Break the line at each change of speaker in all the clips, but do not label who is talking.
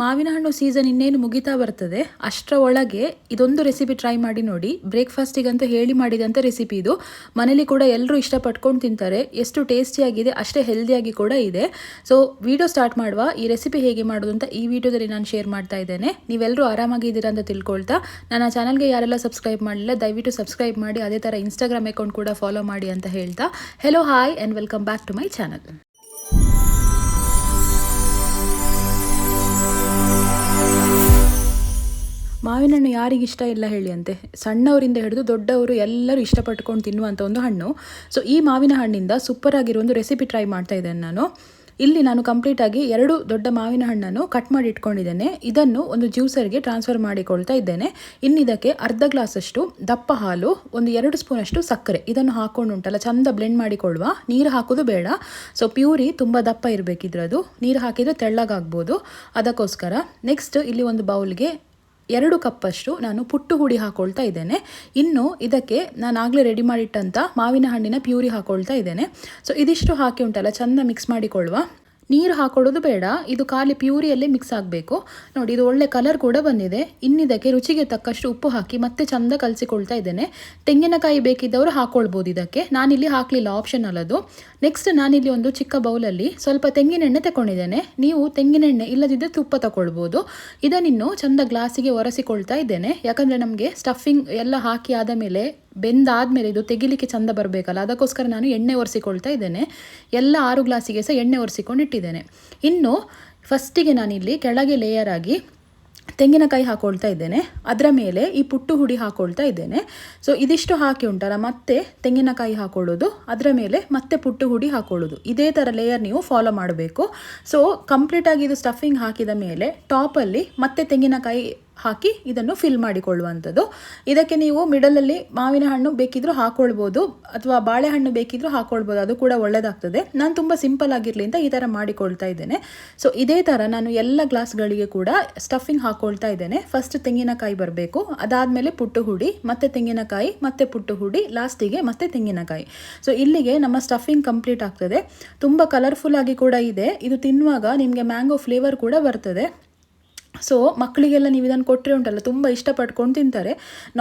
ಮಾವಿನ ಹಣ್ಣು ಸೀಸನ್ ಇನ್ನೇನು ಮುಗಿತಾ ಬರ್ತದೆ ಅಷ್ಟರ ಒಳಗೆ ಇದೊಂದು ರೆಸಿಪಿ ಟ್ರೈ ಮಾಡಿ ನೋಡಿ. ಬ್ರೇಕ್ಫಾಸ್ಟಿಗಂತೂ ಹೇಳಿ ಮಾಡಿದಂಥ ರೆಸಿಪಿ ಇದು. ಮನೇಲಿ ಕೂಡ ಎಲ್ಲರೂ ಇಷ್ಟಪಟ್ಕೊಂಡು ತಿಂತಾರೆ. ಎಷ್ಟು ಟೇಸ್ಟಿಯಾಗಿದೆ ಅಷ್ಟೇ ಹೆಲ್ದಿಯಾಗಿ ಕೂಡ ಇದೆ. ಸೊ ವಿಡಿಯೋ ಸ್ಟಾರ್ಟ್ ಮಾಡುವ. ಈ ರೆಸಿಪಿ ಹೇಗೆ ಮಾಡೋದು ಅಂತ ಈ ವಿಡಿಯೋದಲ್ಲಿ ನಾನು ಶೇರ್ ಮಾಡ್ತಾ ಇದ್ದೇನೆ. ನೀವೆಲ್ಲರೂ ಆರಾಮಾಗಿದ್ದೀರಾ ಅಂತ ತಿಳ್ಕೊಳ್ತಾ. ನನ್ನ ಚಾನಲ್ಗೆ ಯಾರೆಲ್ಲ ಸಬ್ಸ್ಕ್ರೈಬ್ ಮಾಡಲಿಲ್ಲ, ದಯವಿಟ್ಟು ಸಬ್ಸ್ಕ್ರೈಬ್ ಮಾಡಿ. ಅದೇ ಥರ ಇನ್ಸ್ಟಾಗ್ರಾಮ್ ಅಕೌಂಟ್ ಕೂಡ ಫಾಲೋ ಮಾಡಿ ಅಂತ ಹೇಳ್ತಾ. Hello hi and welcome back to my channel ಮಾವಿನ ಹಣ್ಣು ಯಾರಿಗೆ ಇಷ್ಟ ಇಲ್ಲ ಹೇಳಿ ಅಂತೆ. ಸಣ್ಣವರಿಂದ ಹಿಡಿದು ದೊಡ್ಡವರು ಎಲ್ಲರೂ ಇಷ್ಟಪಟ್ಟುಕೊಂಡು ತಿನ್ನುವಂಥ ಒಂದು ಹಣ್ಣು. ಸೊ ಈ ಮಾವಿನ ಹಣ್ಣಿಂದ ಸೂಪರ್ ಆಗಿರೋ ಒಂದು ರೆಸಿಪಿ ಟ್ರೈ ಮಾಡ್ತಾ ಇದ್ದೇನೆ ನಾನು. ಇಲ್ಲಿ ನಾನು ಕಂಪ್ಲೀಟಾಗಿ ಎರಡು ದೊಡ್ಡ ಮಾವಿನ ಹಣ್ಣನ್ನು ಕಟ್ ಮಾಡಿ ಇಟ್ಕೊಂಡಿದ್ದೇನೆ. ಇದನ್ನು ಒಂದು ಜ್ಯೂಸರ್ಗೆ ಟ್ರಾನ್ಸ್ಫರ್ ಮಾಡಿಕೊಳ್ತಾ ಇದ್ದೇನೆ. ಇನ್ನಿದಕ್ಕೆ ಅರ್ಧ ಗ್ಲಾಸಷ್ಟು ದಪ್ಪ ಹಾಲು, ಒಂದು ಎರಡು ಸ್ಪೂನಷ್ಟು ಸಕ್ಕರೆ. ಇದನ್ನು ಹಾಕೊಂಡು ಉಂಟಲ್ಲ, ಚಂದ ಬ್ಲೆಂಡ್ ಮಾಡಿಕೊಳ್ಳುವ. ನೀರು ಹಾಕೋದು ಬೇಡ. ಸೊ ಪ್ಯೂರಿ ತುಂಬ ದಪ್ಪ ಇರಬೇಕಿದ್ರದು. ನೀರು ಹಾಕಿದರೆ ತೆಳ್ಳಗಾಗ್ಬೋದು. ಅದಕ್ಕೋಸ್ಕರ ನೆಕ್ಸ್ಟ್ ಇಲ್ಲಿ ಒಂದು ಬೌಲ್ಗೆ ಎರಡು ಕಪ್ಪಷ್ಟು ನಾನು ಪುಟ್ಟು ಹುಡಿ ಹಾಕೊಳ್ತಾ ಇದ್ದೇನೆ. ಇನ್ನು ಇದಕ್ಕೆ ನಾನು ಆಗಲೇ ರೆಡಿ ಮಾಡಿಟ್ಟಂಥ ಮಾವಿನ ಹಣ್ಣಿನ ಪ್ಯೂರಿ ಹಾಕೊಳ್ತಾ ಇದ್ದೇನೆ. ಸೊ ಇದಿಷ್ಟು ಹಾಕಿ ಉಂಟಲ್ಲ, ಚೆಂದ ಮಿಕ್ಸ್ ಮಾಡಿಕೊಳ್ಳುವ. ನೀರು ಹಾಕೊಳ್ಳೋದು ಬೇಡ. ಇದು ಖಾಲಿ ಪ್ಯೂರಿಯಲ್ಲೇ ಮಿಕ್ಸ್ ಆಗಬೇಕು. ನೋಡಿ, ಇದು ಒಳ್ಳೆ ಕಲರ್ ಕೂಡ ಬಂದಿದೆ. ಇನ್ನಿದಕ್ಕೆ ರುಚಿಗೆ ತಕ್ಕಷ್ಟು ಉಪ್ಪು ಹಾಕಿ ಮತ್ತೆ ಚಂದ ಕಲಸಿಕೊಳ್ತಾ ಇದ್ದೇನೆ. ತೆಂಗಿನಕಾಯಿ ಬೇಕಿದ್ದವರು ಹಾಕ್ಕೊಳ್ಬೋದು ಇದಕ್ಕೆ. ನಾನಿಲ್ಲಿ ಹಾಕಲಿಲ್ಲ ಆಪ್ಷನಲ್ ಅದು ನೆಕ್ಸ್ಟ್ ನಾನಿಲ್ಲಿ ಒಂದು ಚಿಕ್ಕ ಬೌಲಲ್ಲಿ ಸ್ವಲ್ಪ ತೆಂಗಿನೆಣ್ಣೆ ತಗೊಂಡಿದ್ದೇನೆ ನೀವು ತೆಂಗಿನೆಣ್ಣೆ ಇಲ್ಲದಿದ್ದರೆ ತುಪ್ಪ ತಗೊಳ್ಬೋದು ಇದನ್ನಿನ್ನು ಚಂದ ಗ್ಲಾಸಿಗೆ ಒರೆಸಿಕೊಳ್ತಾ ಇದ್ದೇನೆ. ಯಾಕಂದರೆ ನಮಗೆ ಸ್ಟಫಿಂಗ್ ಎಲ್ಲ ಹಾಕಿ ಆದ ಮೇಲೆ ಬೆಂದಾದಮೇಲೆ ಇದು ತೆಗಿಲಿಕ್ಕೆ ಚಂದ ಬರಬೇಕಲ್ಲ, ಅದಕ್ಕೋಸ್ಕರ ನಾನು ಎಣ್ಣೆ ಒರೆಸಿಕೊಳ್ತಾ ಇದ್ದೇನೆ. ಎಲ್ಲ ಆರು ಗ್ಲಾಸಿಗೆ ಸಹ ಎಣ್ಣೆ ಒರೆಸಿಕೊಂಡು ಇಟ್ಟಿದ್ದೇನೆ. ಇನ್ನು ಫಸ್ಟಿಗೆ ನಾನಿಲ್ಲಿ ಕೆಳಗೆ ಲೇಯರ್ ಆಗಿ ತೆಂಗಿನಕಾಯಿ ಹಾಕೊಳ್ತಾ ಇದ್ದೇನೆ. ಅದರ ಮೇಲೆ ಈ ಪುಟ್ಟು ಹುಡಿ ಹಾಕೊಳ್ತಾ ಇದ್ದೇನೆ. ಸೊ ಇದಿಷ್ಟು ಹಾಕಿ ಉಂಟಲ್ಲ, ಮತ್ತೆ ತೆಂಗಿನಕಾಯಿ ಹಾಕೊಳ್ಳೋದು, ಅದರ ಮೇಲೆ ಮತ್ತೆ ಪುಟ್ಟು ಹುಡಿ ಹಾಕೊಳ್ಳೋದು. ಇದೇ ಥರ ಲೇಯರ್ ನೀವು ಫಾಲೋ ಮಾಡಬೇಕು. ಸೊ ಕಂಪ್ಲೀಟಾಗಿ ಇದು ಸ್ಟಫಿಂಗ್ ಹಾಕಿದ ಮೇಲೆ ಟಾಪಲ್ಲಿ ಮತ್ತೆ ತೆಂಗಿನಕಾಯಿ ಹಾಕಿ ಇದನ್ನು ಫಿಲ್ ಮಾಡಿಕೊಳ್ಳುವಂಥದ್ದು. ಇದಕ್ಕೆ ನೀವು ಮಿಡಲಲ್ಲಿ ಮಾವಿನ ಹಣ್ಣು ಬೇಕಿದ್ರೂ ಹಾಕೊಳ್ಬೋದು, ಅಥವಾ ಬಾಳೆಹಣ್ಣು ಬೇಕಿದ್ರೂ ಹಾಕ್ಕೊಳ್ಬೋದು ಅದು ಕೂಡ ಒಳ್ಳೆಯದಾಗ್ತದೆ ನಾನು ತುಂಬ ಸಿಂಪಲ್ ಆಗಿರಲಿ ಅಂತ ಈ ಥರ ಮಾಡಿಕೊಳ್ತಾ ಇದ್ದೇನೆ. ಸೊ ಇದೇ ಥರ ನಾನು ಎಲ್ಲ ಗ್ಲಾಸ್ಗಳಿಗೆ ಕೂಡ ಸ್ಟಫಿಂಗ್ ಹಾಕೊಳ್ತಾ ಇದ್ದೇನೆ. ಫಸ್ಟ್ ತೆಂಗಿನಕಾಯಿ ಬರಬೇಕು, ಅದಾದಮೇಲೆ ಪುಟ್ಟು ಹುಡಿ ಮತ್ತೆ ತೆಂಗಿನಕಾಯಿ, ಮತ್ತೆ ಪುಟ್ಟು ಹುಡಿ ಲಾಸ್ಟಿಗೆ ಮತ್ತೆ ತೆಂಗಿನಕಾಯಿ. ಸೊ ಇಲ್ಲಿಗೆ ನಮ್ಮ ಸ್ಟಫಿಂಗ್ ಕಂಪ್ಲೀಟ್ ಆಗ್ತದೆ. ತುಂಬ ಕಲರ್ಫುಲ್ ಆಗಿ ಕೂಡ ಇದೆ. ಇದು ತಿನ್ನುವಾಗ ನಿಮಗೆ ಮ್ಯಾಂಗೋ ಫ್ಲೇವರ್ ಕೂಡ ಬರ್ತದೆ. ಸೊ ಮಕ್ಕಳಿಗೆಲ್ಲ ನೀವು ಇದನ್ನು ಕೊಟ್ಟರೆ ಉಂಟಲ್ಲ, ತುಂಬ ಇಷ್ಟಪಟ್ಕೊಂಡು ತಿಂತಾರೆ.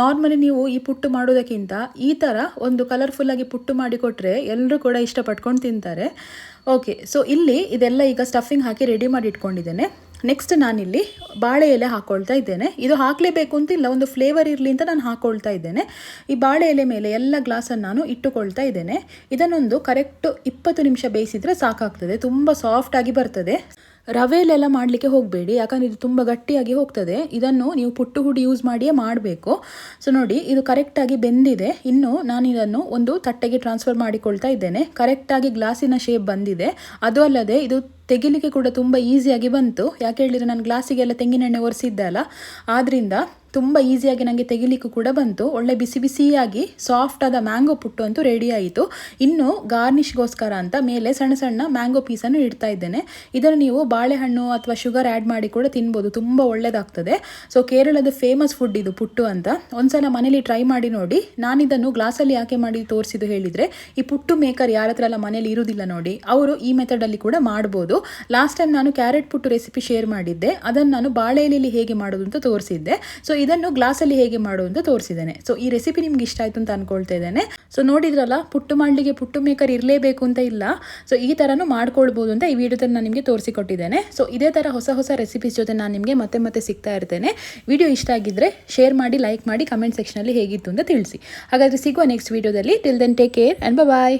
ನಾರ್ಮಲಿ ನೀವು ಈ ಪುಟ್ಟು ಮಾಡೋದಕ್ಕಿಂತ ಈ ಥರ ಒಂದು ಕಲರ್ಫುಲ್ಲಾಗಿ ಪುಟ್ಟು ಮಾಡಿ ಕೊಟ್ಟರೆ ಎಲ್ಲರೂ ಕೂಡ ಇಷ್ಟಪಟ್ಕೊಂಡು ತಿಂತಾರೆ. ಓಕೆ ಸೊ ಇಲ್ಲಿ ಇದೆಲ್ಲ ಈಗ ಸ್ಟಫಿಂಗ್ ಹಾಕಿ ರೆಡಿ ಮಾಡಿ ಇಟ್ಕೊಂಡಿದ್ದೇನೆ. ನೆಕ್ಸ್ಟ್ ನಾನಿಲ್ಲಿ ಬಾಳೆ ಎಲೆ ಹಾಕ್ಕೊಳ್ತಾ ಇದ್ದೇನೆ. ಇದು ಹಾಕಲೇಬೇಕು ಅಂತಿಲ್ಲ ಒಂದು ಫ್ಲೇವರ್ ಇರಲಿ ಅಂತ ನಾನು ಹಾಕ್ಕೊಳ್ತಾ ಇದ್ದೇನೆ. ಈ ಬಾಳೆ ಎಲೆ ಮೇಲೆ ಎಲ್ಲ ಗ್ಲಾಸನ್ನು ನಾನು ಇಟ್ಟುಕೊಳ್ತಾ ಇದ್ದೇನೆ. ಇದನ್ನೊಂದು ಕರೆಕ್ಟ್ ಇಪ್ಪತ್ತು ನಿಮಿಷ ಬೇಯಿಸಿದರೆ ಸಾಕಾಗ್ತದೆ, ತುಂಬ ಸಾಫ್ಟಾಗಿ ಬರ್ತದೆ. ರವೆಲೆಲ್ಲ ಮಾಡಲಿಕ್ಕೆ ಹೋಗಬೇಡಿ, ಯಾಕಂದರೆ ಇದು ತುಂಬ ಗಟ್ಟಿಯಾಗಿ ಹೋಗ್ತದೆ. ಇದನ್ನು ನೀವು ಪುಟ್ಟು ಹುಡಿ ಯೂಸ್ ಮಾಡಿಯೇ ಮಾಡಬೇಕು. ಸೊ ನೋಡಿ, ಇದು ಕರೆಕ್ಟಾಗಿ ಬೆಂದಿದೆ. ಇನ್ನು ನಾನು ಇದನ್ನು ಒಂದು ತಟ್ಟೆಗೆ ಟ್ರಾನ್ಸ್ಫರ್ ಮಾಡಿಕೊಳ್ತಾ ಇದ್ದೇನೆ. ಕರೆಕ್ಟಾಗಿ ಗ್ಲಾಸಿನ ಶೇಪ್ ಬಂದಿದೆ. ಅದು ಅಲ್ಲದೆ ಇದು ತೆಗಿಲಿಕ್ಕೆ ಕೂಡ ತುಂಬ ಈಸಿಯಾಗಿ ಬಂತು. ಯಾಕೆ ಹೇಳಿದರೆ, ನಾನು ಗ್ಲಾಸಿಗೆಲ್ಲ ತೆಂಗಿನೆಣ್ಣೆ ಒರೆಸಿದ್ದೆ ಅಲ್ಲ. ಆದ್ದರಿಂದ ತುಂಬ ಈಸಿಯಾಗಿ ನನಗೆ ತೆಗಿಲಿಕ್ಕೂ ಕೂಡ ಬಂತು. ಒಳ್ಳೆ ಬಿಸಿ ಬಿಸಿಯಾಗಿ ಸಾಫ್ಟ್ ಆದ ಮ್ಯಾಂಗೋ ಪುಟ್ಟು ಅಂತೂ ರೆಡಿ ಆಯಿತು. ಇನ್ನು ಗಾರ್ನಿಷ್ಗೋಸ್ಕರ ಅಂತ ಮೇಲೆ ಸಣ್ಣ ಸಣ್ಣ ಮ್ಯಾಂಗೋ ಪೀಸನ್ನು ಇಡ್ತಾ ಇದ್ದೇನೆ. ಇದನ್ನು ನೀವು ಬಾಳೆಹಣ್ಣು ಅಥವಾ ಶುಗರ್ ಆ್ಯಡ್ ಮಾಡಿ ಕೂಡ ತಿನ್ಬೋದು. ತುಂಬ ಒಳ್ಳೆಯದಾಗ್ತದೆ ಸೊ ಕೇರಳದ ಫೇಮಸ್ ಫುಡ್ ಇದು ಪುಟ್ಟು ಅಂತ. ಒಂದ್ಸಲ ಮನೇಲಿ ಟ್ರೈ ಮಾಡಿ ನೋಡಿ. ನಾನಿದನ್ನು ಗ್ಲಾಸಲ್ಲಿ ಯಾಕೆ ಮಾಡಿ ತೋರಿಸಿದ್ದು ಹೇಳಿದರೆ, ಈ ಪುಟ್ಟು ಮೇಕರ್ ಯಾರ ಹತ್ರ ಎಲ್ಲ ಮನೇಲಿ ಇರುವುದಿಲ್ಲ ನೋಡಿ, ಅವರು ಈ ಮೆಥಡಲ್ಲಿ ಕೂಡ ಮಾಡ್ಬೋದು. ಲಾಸ್ಟ್ ಟೈಮ್ ನಾನು ಕ್ಯಾರೆಟ್ ಪುಟ್ಟು ರೆಸಿಪಿ ಶೇರ್ ಮಾಡಿದ್ದೆ. ಅದನ್ನು ನಾನು ಬಾಳೆ ಎಲೆಯಲ್ಲಿ ಹೇಗೆ ಮಾಡೋದು ಅಂತ ತೋರಿಸಿದ್ದೆ. ಸೊ ಇದನ್ನು ಗ್ಲಾಸಲ್ಲಿ ಹೇಗೆ ಮಾಡುವಂತ ಅಂತ ತೋರಿಸಿದ್ದೇನೆ. ಸೊ ಈ ರೆಸಿಪಿ ನಿಮ್ಗೆ ಇಷ್ಟ ಆಯಿತು ಅಂತ ಅನ್ಕೊಳ್ತಾ ಇದ್ದೇನೆ. ಸೊ ನೋಡಿದ್ರಲ್ಲ, ಪುಟ್ಟು ಮಾಡಲಿಕ್ಕೆ ಪುಟ್ಟು ಮೇಕರ್ ಇರಲೇಬೇಕು ಅಂತ ಇಲ್ಲ. ಸೊ ಈ ಥರನೂ ಮಾಡ್ಕೊಳ್ಬೋದು ಅಂತ ಈ ವಿಡಿಯೋದಲ್ಲಿ ನಾನು ನಿಮಗೆ ತೋರಿಸಿಕೊಟ್ಟಿದ್ದೇನೆ. ಸೊ ಇದೇ ಥರ ಹೊಸ ಹೊಸ ರೆಸಿಪೀಸ್ ಜೊತೆ ನಾನು ನಿಮಗೆ ಮತ್ತೆ ಮತ್ತೆ ಸಿಗ್ತಾ ಇರ್ತೇನೆ. ವಿಡಿಯೋ ಇಷ್ಟ ಆಗಿದ್ದರೆ ಶೇರ್ ಮಾಡಿ ಲೈಕ್ ಮಾಡಿ ಕಮೆಂಟ್ ಸೆಕ್ಷನಲ್ಲಿ ಹೇಗಿತ್ತು ಅಂತ ತಿಳಿಸಿ. ಹಾಗಾದರೆ ಸಿಗುವ ನೆಕ್ಸ್ಟ್ ವಿಡಿಯೋದಲ್ಲಿ till then take care and bye